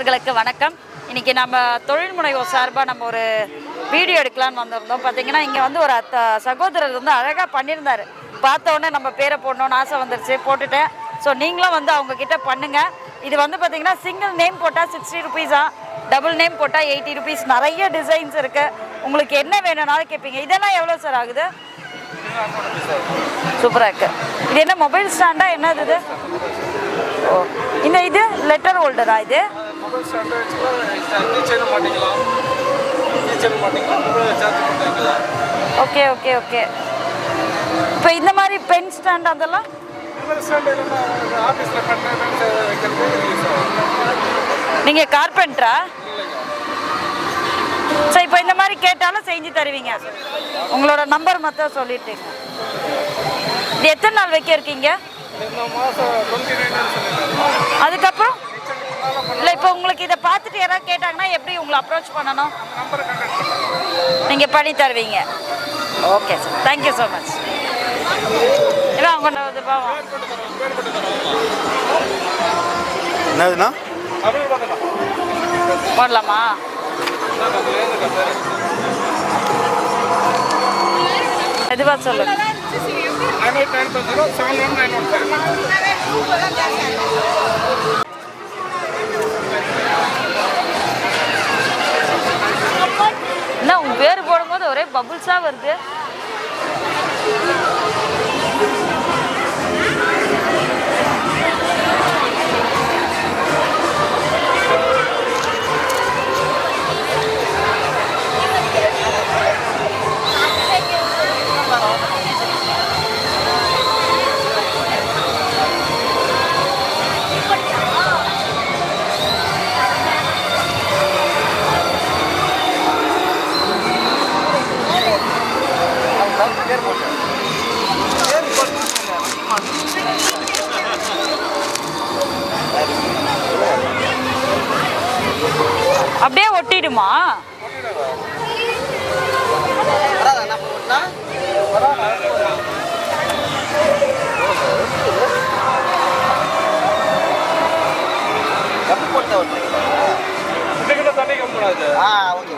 நேயர்களுக்கு வணக்கம். இன்னைக்கு நம்ம தொழில் முனைவோர் சார்பாக நம்ம ஒரு வீடியோ எடுக்கலாம்னு வந்திருந்தோம். பார்த்தீங்கன்னா இங்கே வந்து ஒரு அத்த சகோதரர் வந்து அழகாக பண்ணியிருந்தாரு. பார்த்த உடனே நம்ம பேரை போடணும்னு ஆசை வந்துருச்சு. போட்டுட்டேன். ஸோ நீங்களும் வந்து அவங்க கிட்ட பண்ணுங்க. இது வந்து பார்த்தீங்கன்னா சிங்கிள் நேம் போட்டால் சிக்ஸ்டி ருபீஸா டபுள் நேம் போட்டால் எயிட்டி ருபீஸ் நிறைய டிசைன்ஸ் இருக்கு. உங்களுக்கு என்ன வேணும்னாலும் கேட்பீங்க இதெல்லாம் எவ்வளோ சார் ஆகுது? சூப்பராக இருக்கு. இது என்ன மொபைல் ஸ்டாண்டா என்னது இது? ஓ இந்த இது லெட்டர் ஹோல்டரா இது மொபைல் ஸ்டாண்டு கீச்சைனும் மாட்டிக்கலாம் கீச்சைன் மாட்டிக்கலாம் மொபைல் சார்ஜ் பண்ணிக்கலாம் ஓகே ஓகே ஓகே இப்போ இந்த மாதிரி பென் ஸ்டாண்ட் அதெல்லாம் நீங்கள் கார்பெண்டரா சரி இப்போ இந்த மாதிரி கேட்டாலும் செஞ்சு தருவீங்க உங்களோட நம்பர் மட்டும் சொல்லிட்டீங்க இது எத்தனை நாள் வைக்க இருக்கீங்க அதுக்கப்புறம்? இல்லை இப்போ உங்களுக்கு இதை பார்த்துட்டு யாராவது கேட்டாங்கன்னா எப்படி உங்களை அப்ரோச் பண்ணணும்? நீங்கள் பண்ணி தருவீங்க. Okay sir thank you so much இல்லை அவங்க என்னதுண்ணா? போடலாமா? எதுவா சொல்லுங்க. Nine eight nine two zero seven one nine என்ன உன் பேர் போடும்போது ஒரே பபுள்ஸாக வருது. இதுக்கிட்ட தண்ணி கம்பெனாது ஆ ஓகே.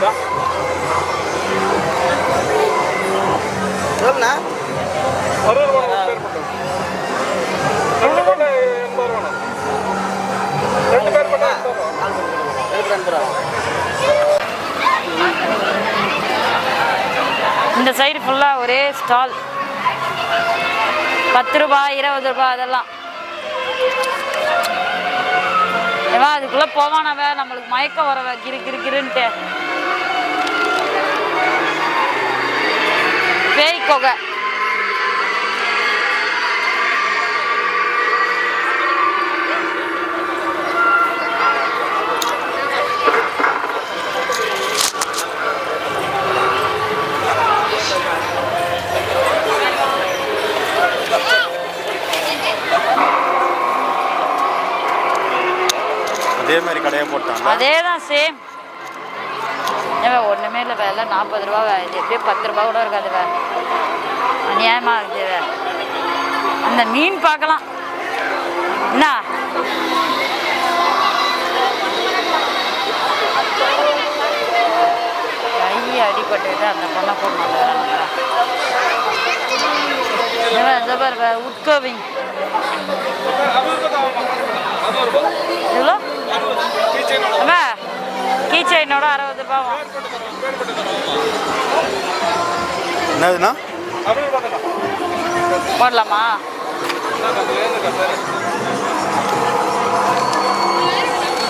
சொல்லிட்டா எவ்வளோண்ணா அறுபது ரூபா பேர் மட்டும் ரெண்டு பேர் எண்பது ரூபா ரெண்டு பேர் மட்டும் எழுபது ரெண்டு ரூபா இந்த சைடு ஃபுல்லாக ஒரே ஸ்டால் பத்து ரூபாய் இருபது ரூபாய் அதெல்லாம். ஏவா அதுக்குள்ளே போவானவ நம்மளுக்கு மயக்கம் வரவ கிரு கிரு கிருன்ட்டு. பேய் கொகை அதே மாதிரி கடையை போட்டாங்க அதே தான் சேம் ஒன்றுமே இல்லை விலை நாற்பது ரூபா இது பத்து ரூபா கூட இருக்காது வே அநியாயமாக இருக்குது வே. அந்த மீன் பார்க்கலாம். என்ன கை அடிபட்டுட்டு அந்த பொண்ணை போட்டு உட்கோவிங். எவ்வளோ? அம்மா கீ செயினோட அறுபது பாவம் என்னதுண்ணா அப்படி போடலாமா?